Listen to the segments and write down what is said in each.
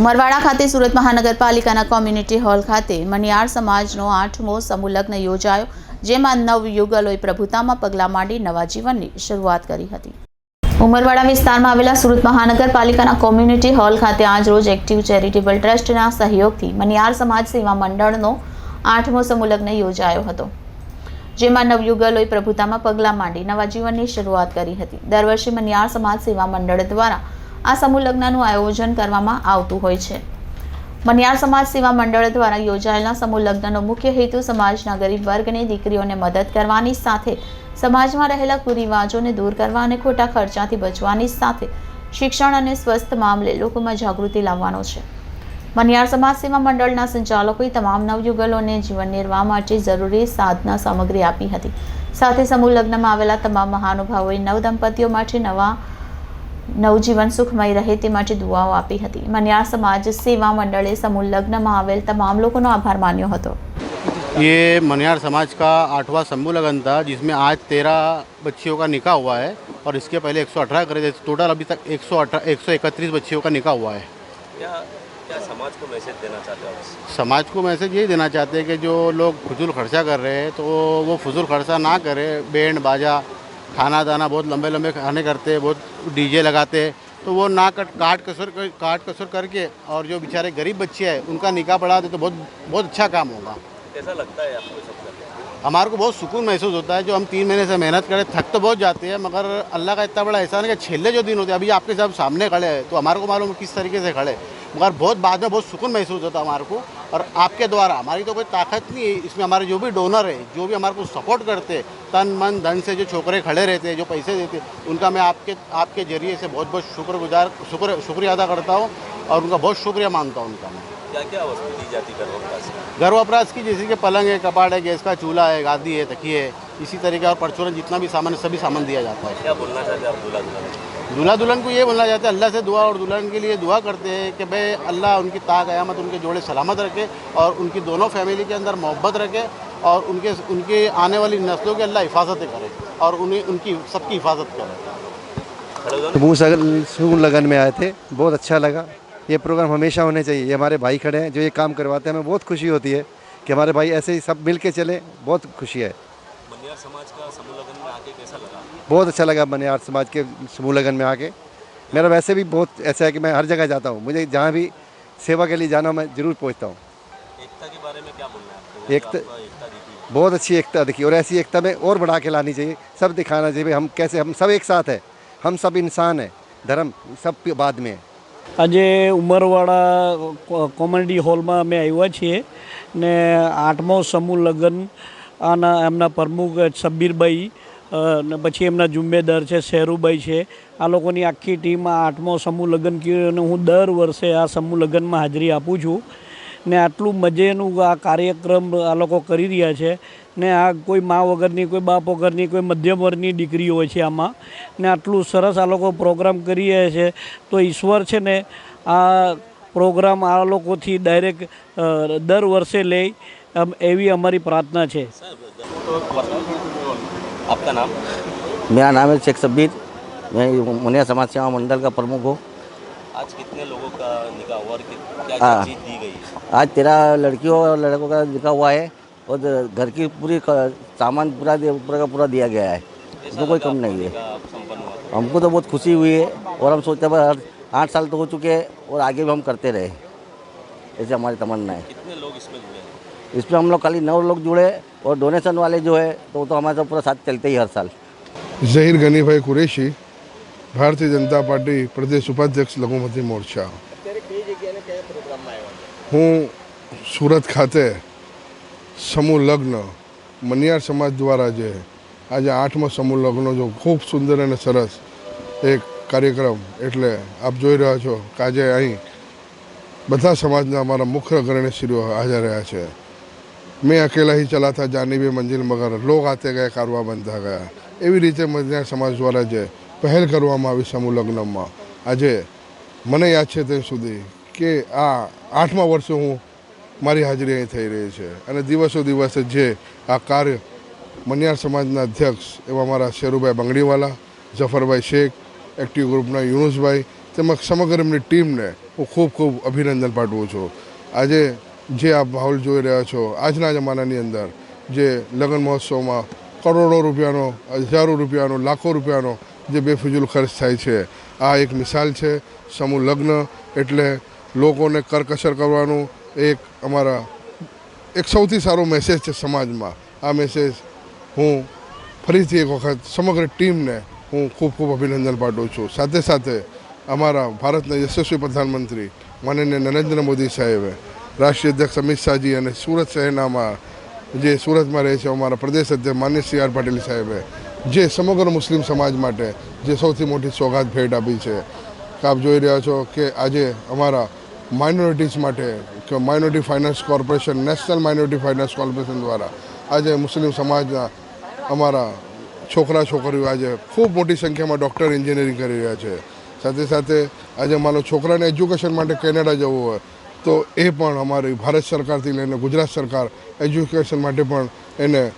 ઉમરવાડા ખાતે સુરત મહાનગરપાલિકાના community hall ખાતે મનિયાર સમાજનો આઠમો સમૂહ યોજાયો, જેમાં નવ યુગલોએ પ્રભુતામાં પગલાં માંડી નવા જીવનની શરૂઆત કરી હતી. ઉમરવાડા વિસ્તારમાં આવેલા સુરત મહાનગરપાલિકાના કોમ્યુનિટી હોલ ખાતે આજરોજ એક્ટિવ ચેરિટેબલ ટ્રસ્ટના સહયોગથી મનિયાર સમાજ સેવા મંડળનો આઠમો સમૂહ યોજાયો હતો, જેમાં નવયુગલોએ પ્રભુતામાં પગલાં માંડી નવા જીવનની શરૂઆત કરી હતી. દર વર્ષે મનિયાર સમાજ સેવા મંડળ દ્વારા આ સમૂહ લગ્નનું આયોજન કરવામાં આવતું હોય છે. મનિયાર સમાજ સેવા મંડળ દ્વારા યોજાયેલા સમૂહ લગ્નનો મુખ્ય હેતુ સમાજના ગરીબ વર્ગની દીકરીઓને મદદ કરવાની સાથે સમાજમાં રહેલા કુરિવાજોને દૂર કરવા અને ખોટા ખર્ચાથી બચવાની સાથે શિક્ષણ અને સ્વસ્થ મામલે લોકોમાં જાગૃતિ લાવવાનો છે. મનિયાર સમાજ સેવા મંડળના સંચાલકોએ તમામ નવયુગલોને જીવન નિર્વાહ માટે જરૂરી સાધના સામગ્રી આપી હતી. સાથે સમૂહ લગ્નમાં આવેલા તમામ મહાનુભાવોએ નવ દંપતીઓ માટે નવા નવજીવન સુખમય રહે તે માટે દુઆઓ આપી હતી મનિયાર સમાજ સેવા મંડળે સમૂહ લગ્નમાં આવેલ તમામ લોકોનો આભાર માન્યો હતો ये मनियार समाज का आठवां समूह लगन था जिसमें आज तेरह बच्चियों का निकाह हुआ है और इसके पहले 118 करे थे टोटल अभी तक 118 131 बच्चियों का निकाह हुआ है क्या क्या समाज को मैसेज देना चाहते हो आप समाज को मैसेज यही देना चाहते हैं कि जो लोग फजूल खर्चा कर रहे हैं तो वो फजूल खर्चा ना करें बैंड बाजा खाना दाना बहुत लंबे लंबे खाने करते हैं बहुत डीजे लगाते हैं तो वो ना कट काट कसर कर- काट कसर करके और जो बेचारे गरीब बच्चे हैं, उनका निकाह बढ़ा दे तो बहुत बहुत अच्छा काम होगा। कैसा लगता है आपको हमारे को बहुत सुकून महसूस होता है, जो हम तीन महीने से मेहनत करें, थक तो बहुत जाते हैं, मगर अल्लाह का इतना बड़ा एहसान है कि छेले जो दिन होते हैं, अभी आपके साथ सामने खड़े हैं तो हमारे को मालूम किस तरीके से खड़े मगर बहुत बाद में बहुत सुकून महसूस होता है हमारे को, और आपके द्वारा, हमारी तो कोई ताकत नहीं है, इसमें हमारे जो भी डोनर है, जो भी हमारे को सपोर्ट करते तन, मन, धन से जो छोकरे खड़े रहते हैं, जो पैसे देते उनका मैं आपके आपके ज़रिए से बहुत बहुत शुक्रगुजार, शुक्र, शुक्रिया अदा करता हूँ। और उनका बहुत शुक्रिया मानता हूँ उनका मैं। क्या क्या वस्तु दी जाती घर वपरास में? की जैसे कि पलंग है कपाट है गैस का चूल्हा है गादी है तकी है इसी तरीके और परचूरन जितना भी सामान है सभी सामान दिया जाता है। क्या बोलना चाहते हैं आप दूल्हा दुल्हन को? दूल्हा दुल्हन को ये बोलना चाहते हैं अल्लाह से दुआ और दुल्हन के लिए दुआ करते हैं कि भाई अल्लाह उनकी ताक क़यामत उनके जोड़े सलामत रखे और उनकी दोनों फैमिली के अंदर मोहब्बत रखे और उनके उनके आने वाली नस्लों की अल्लाह हिफाजतें करे और उन्हें उनकी सबकी हिफाजत करे। हो सगन- समूह लगन में आए थे बहुत अच्छा लगा। ये प्रोग्राम हमेशा होने चाहिए। ये हमारे भाई खड़े हैं जो ये काम करवाते हैं हमें बहुत खुशी होती है कि हमारे भाई ऐसे ही सब मिल के चले। बहुत खुशी है। मनियार समाज का समूह लगन में आके कैसा लगा? बहुत अच्छा लगा मनियार समाज के समूह लगन में आके। मेरा वैसे भी बहुत ऐसा है कि मैं हर जगह जाता हूँ। मुझे जहाँ भी सेवा के लिए जाना मैं ज़रूर पहुँचता हूँ। एकता के बारे में क्या बोलना है एकता- बहुत अच्छी एकता दिखी और ऐसी एकता में और बढ़ा के लानी चाहिए। सब दिखाना चाहिए हम कैसे हम सब एक साथ हैं। हम सब इंसान हैं धर्म सब बाद में है। આજે ઉમરવાડા કોમેડી હોલમાં અમે આવ્યા છીએ ને આઠમો સમૂહ લગ્ન, આના, એમના પ્રમુખ સબ્બીરભાઈ ને પછી એમના જુમ્મેદાર છે, શેરુભાઈ છે. આ લોકોની આખી ટીમ આઠમો સમૂહ લગ્ન કર્યું અને હું દર વર્ષે આ સમૂહ લગ્નમાં હાજરી આપું છું. ને આટલું મજેનું આ કાર્યક્રમ આ લોકો કરી રહ્યા છે. ને આ કોઈ મા વગરની કોઈ બાપ વગરની કોઈ મધ્યમ વર્ગની દીકરીઓ હોય છે આમાં ને આટલું સરસ આ લોકો પ્રોગ્રામ કરી રહ્યા છે તો ઈશ્વર છે ને આ પ્રોગ્રામ આ લોકોથી ડાયરેક્ટ દર વર્ષે લે એમ એવી અમારી પ્રાર્થના છે आपका नाम मेरा नाम है शेख सब्बीर मैं मुनिया समाज सेवा मंडल का प्रमुख हूँ आज कितने लोगों का निकाह हुआ और कि- क्या क्या हाँ। चीज़ दी गई है आज तेरह लड़कियों और लड़कों का लिखा हुआ है और घर की पूरी क- सामान पूरा दे- पूरा का पूरा दिया गया है कैसा इसमें कोई लगा कम आपको नहीं है निकाह संपन्न हुआ तो? हमको तो बहुत खुशी हुई है और हम सोचते हैं हर आठ साल तो हो चुके हैं और आगे भी हम करते रहे ऐसे हमारी तमन्ना है कितने लोग इसमें जुड़े हैं इसमें हम लोग खाली नौ लोग जुड़े और डोनेशन वाले जो है तो वो तो हमारे साथ पूरा साथ चलते ही हर साल ઝહીર ગનીભાઈ કુરેશી ભારતીય જનતા પાર્ટી પ્રદેશ ઉપાધ્યક્ષ લઘુમતી મોરચા હું સુરત ખાતે સમૂહ લગ્ન મનિયાર સમાજ દ્વારા જે આજે આઠમો સમૂહ લગ્ન જો ખૂબ સુંદર અને સરસ એક કાર્યક્રમ એટલે આપ જોઈ રહ્યા છો કે આજે અહીં બધા સમાજના અમારા મુખ્ય અગ્રણીશ્રીઓ હાજર રહ્યા છે. મેં અકેલા હી ચલા થા જાનીબે મંજિલ મગર લોક આતે ગયા, કારવા બંધા ગયા. એવી રીતે મધ્યા સમાજ દ્વારા જે પહેલ કરવામાં આવી સમૂહ લગ્નમાં, આજે મને યાદ છે તે સુધી કે આ આઠમા વર્ષે હું મારી હાજરી અહીં થઈ રહી છે. અને દિવસો દિવસે જે આ કાર્ય મનિયાર સમાજના અધ્યક્ષ એવા મારા શેરુભાઈ બંગડીવાલા, જફરભાઈ શેખ, એક્ટિવ ગ્રુપના યુનુસભાઈ તેમજ સમગ્ર એમની ટીમને હું ખૂબ ખૂબ અભિનંદન પાઠવું છું. આજે જે આ માહોલ જોઈ રહ્યા છો, આજના જમાનાની અંદર જે લગ્ન મહોત્સવમાં કરોડો રૂપિયાનો, હજારો રૂપિયાનો, લાખો રૂપિયાનો જે બેફિજુલ ખર્ચ થાય છે, આ એક મિસાલ છે. સમૂહ લગ્ન એટલે લોકોને કરકસર કરવાનું એક અમારા, એક સૌથી સારો મેસેજ છે સમાજમાં. આ મેસેજ હું ફરીથી એક વખત સમગ્ર ટીમને હું ખૂબ ખૂબ અભિનંદન પાઠવું છું. સાથે સાથે અમારા ભારતના યશસ્વી પ્રધાનમંત્રી માનનીય નરેન્દ્ર મોદી સાહેબે, રાષ્ટ્રીય અધ્યક્ષ અમિત શાહજી અને સુરત શહેરના જે સુરતમાં રહે છે અમારા પ્રદેશ અધ્યક્ષ માન્ય સી આર પાટીલ સાહેબે, જે સમગ્ર મુસ્લિમ સમાજ માટે જે સૌથી મોટી સોગાત ભેટ આપી છે. આપ જોઈ રહ્યા છો કે આજે અમારા માઇનોરિટીઝ માટે કે minority finance corporation national minority finance corporation દ્વારા આજે મુસ્લિમ સમાજના અમારા છોકરા છોકરીઓ આજે ખૂબ મોટી સંખ્યામાં ડૉક્ટર એન્જિનિયરિંગ કરી રહ્યા છે. સાથે સાથે આજે મારો છોકરાને એજ્યુકેશન માટે કેનેડા જવું હોય તો એ પણ અમારી ભારત સરકારથી લઈને ગુજરાત સરકાર એજ્યુકેશન માટે પણ એને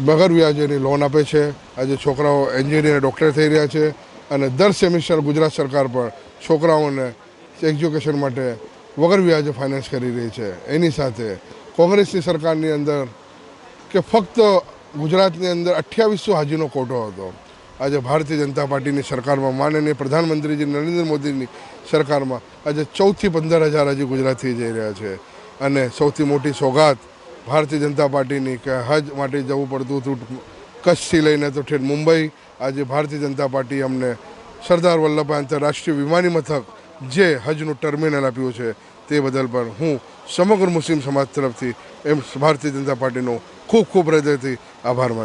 બગર વ્યાજેની લોન આપે છે. આજે છોકરાઓ એન્જિનિયર ડૉક્ટર થઈ રહ્યા છે અને દર સેમિસ્ટર ગુજરાત સરકાર પણ છોકરાઓને એજ્યુકેશન માટે વગર વ્યાજે ફાઇનાન્સ કરી રહી છે. એની સાથે કોંગ્રેસની સરકારની અંદર કે ફક્ત ગુજરાતની અંદર અઠ્યાવીસો હાજીનો કોટો હતો. આજે ભારતીય જનતા પાર્ટીની સરકારમાં, માનનીય પ્રધાનમંત્રીજી નરેન્દ્ર મોદીની સરકારમાં આજે ચૌદથી પંદર હજાર હજી ગુજરાતથી જઈ રહ્યા છે. અને સૌથી મોટી સોગાત ભારતીય જનતા પાર્ટીની કે હજ માટે જવું પડતું હતું, કચ્છથી લઈને તો ઠેઠ મુંબઈ. આજે ભારતીય જનતા પાર્ટી અમને સરદાર વલ્લભભાઈ આંતરરાષ્ટ્રીય વિમાની મથક જે હજનું ટર્મિનલ આપ્યું છે તે બદલ પણ હું સમગ્ર મુસ્લિમ સમાજ તરફથી એમ ભારતીય જનતા પાર્ટીનો ખૂબ ખૂબ હૃદયથી આભાર માનું